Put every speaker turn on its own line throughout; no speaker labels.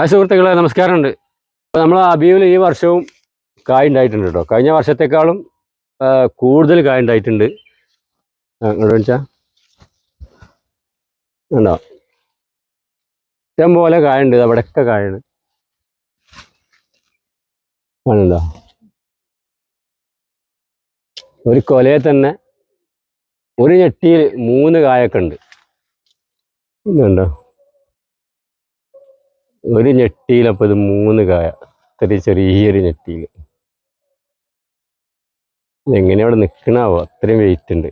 ആ സുഹൃത്തുക്കളെ നമസ്കാരമുണ്ട്. നമ്മൾ അബിയിൽ ഈ വർഷവും കായ് ഉണ്ടായിട്ടുണ്ട് കേട്ടോ. കഴിഞ്ഞ വർഷത്തെക്കാളും കൂടുതൽ കായ് ഉണ്ടായിട്ടുണ്ട്. അങ്ങോട്ട് വെച്ചാൽ ഉണ്ടോ ഇഷ്ടം പോലെ കായുണ്ട്. അവിടെയൊക്കെ കായാണ്. ആണുണ്ടോ ഒരു കൊലയെ തന്നെ ഒരു ഞെട്ടിയിൽ മൂന്ന് കായൊക്കെ ഉണ്ട്. ഇതുണ്ടോ ഒരു ഞെട്ടിയിലപ്പോൾ ഇത് മൂന്ന് കായ. ഇത്ര ചെറിയൊരു ഞെട്ടിയിൽ ഇതെങ്ങനെ അവിടെ നിൽക്കണാവോ അത്രയും വെയിറ്റ് ഉണ്ട്.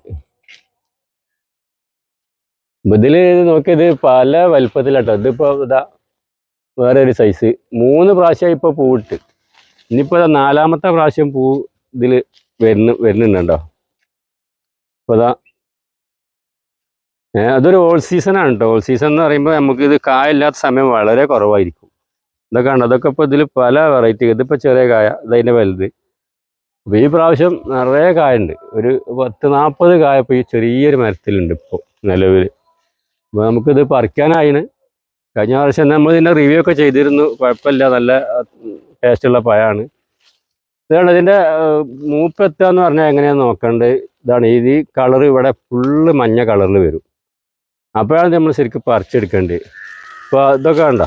ഇതിൽ നോക്കിയത് പല വലുപ്പത്തിലാട്ടോ. ഇതിപ്പോ ഇതാ വേറെ ഒരു സൈസ് മൂന്ന് പ്രാവശ്യം ഇപ്പൊ പൂവിട്ട്. ഇനിയിപ്പോ നാലാമത്തെ പ്രാവശ്യം പൂ ഇതിൽ വരുന്ന വരുന്നുണ്ടോ? ഇപ്പൊ ഏ, അതൊരു ഓൾ സീസൺ ആണ് കേട്ടോ ഓൾ സീസൺ എന്ന് പറയുമ്പോൾ നമുക്ക് ഇത് കായ ഇല്ലാത്ത സമയം വളരെ കുറവായിരിക്കും. ഇതൊക്കെ ആണ് അതൊക്കെ ഇപ്പോൾ ഇതിൽ പല വെറൈറ്റി ഇതിപ്പോൾ ചെറിയ കായ ഇതതിന്റെ വലുത്. അപ്പോൾ ഈ പ്രാവശ്യം നിറയെ കായുണ്ട്. ഒരു പത്ത് നാൽപ്പത് കായ ഇപ്പോൾ ഈ ചെറിയൊരു മരത്തിലുണ്ട് ഇപ്പോൾ നിലവിൽ അപ്പോൾ നമുക്കിത് പറിക്കാനായിന്. കഴിഞ്ഞ പ്രാവശ്യം നമ്മൾ ഇതിന്റെ റിവ്യൂ ഒക്കെ ചെയ്തിരുന്നു. കുഴപ്പമില്ല. നല്ല ടേസ്റ്റ് ടേസ്റ്റുള്ള പഴമാണ്. ഇതാണ് ഇതിന്റെ മൂപ്പെത്തുക എന്ന് പറഞ്ഞാൽ എങ്ങനെയാണെന്ന് നോക്കേണ്ടത് ഇതാണ് ഇത് കളർ ഇവിടെ ഫുള്ള് മഞ്ഞ കളറിൽ വരും. അപ്പോഴാണ് നമ്മൾ ശരിക്കും പറിച്ചെടുക്കേണ്ടത്. ഇപ്പോൾ ഇതൊക്കെ കണ്ടോ?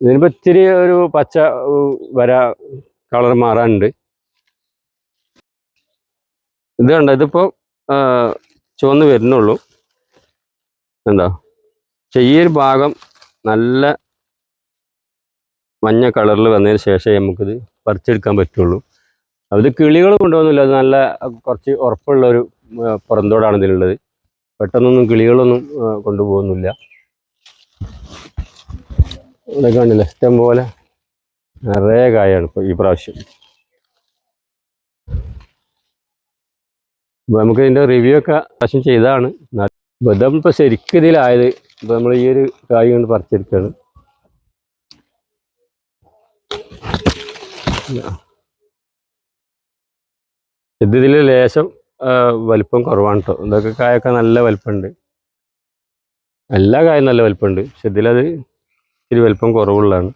ഇതിനിപ്പോൾ ഇത്തിരി ഒരു പച്ച വര കളർ മാറാനുണ്ട്. ഇത് കണ്ടോ? ഇതിപ്പോൾ ചുവന്ന് വരുന്നുള്ളൂ. എന്താ ചെറിയൊരു ഭാഗം നല്ല മഞ്ഞ കളറിൽ വന്നതിന് ശേഷമേ നമുക്കിത് പറിച്ചെടുക്കാൻ പറ്റുള്ളൂ. അത് കിളികൾ കൊണ്ടുപോകുന്നില്ല. അത് നല്ല കുറച്ച് ഉറപ്പുള്ള ഒരു പുറന്തോടാണ് ഇതിലുള്ളത്. പെട്ടെന്നൊന്നും കിളികളൊന്നും കൊണ്ടുപോകുന്നില്ല. ഇവിടെ കാണില്ല ഇഷ്ടം പോലെ നിറയെ കായാണ് ഇപ്പോൾ ഈ പ്രാവശ്യം. അപ്പോൾ നമുക്ക് ഇതിന്റെ റിവ്യൂ ഒക്കെ പ്രാവശ്യം ചെയ്താണ്. ബദം ഇപ്പോൾ ശരിക്കും ഇതിലായത് ഇപ്പോൾ നമ്മൾ ഈ ഒരു കായ് കൊണ്ട് പറിച്ചെടുക്കുകയാണ് ഇത് ഇതിൽ ലേശം വലിപ്പം കുറവാണ് കേട്ടോ ഇതൊക്കെ കായൊക്കെ നല്ല വലിപ്പമുണ്ട് എല്ലാ കായും നല്ല വലിപ്പമുണ്ട് പക്ഷെ ഇതിലത് ഇത്തിരി വലിപ്പം കുറവുള്ളതാണ്.